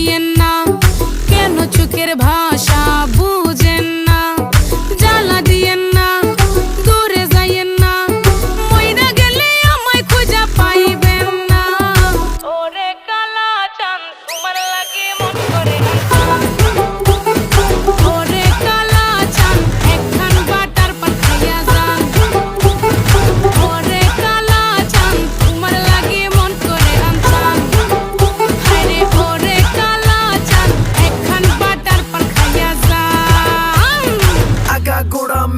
দিয়েন না। কেন চোখের ভাষা বুঝেন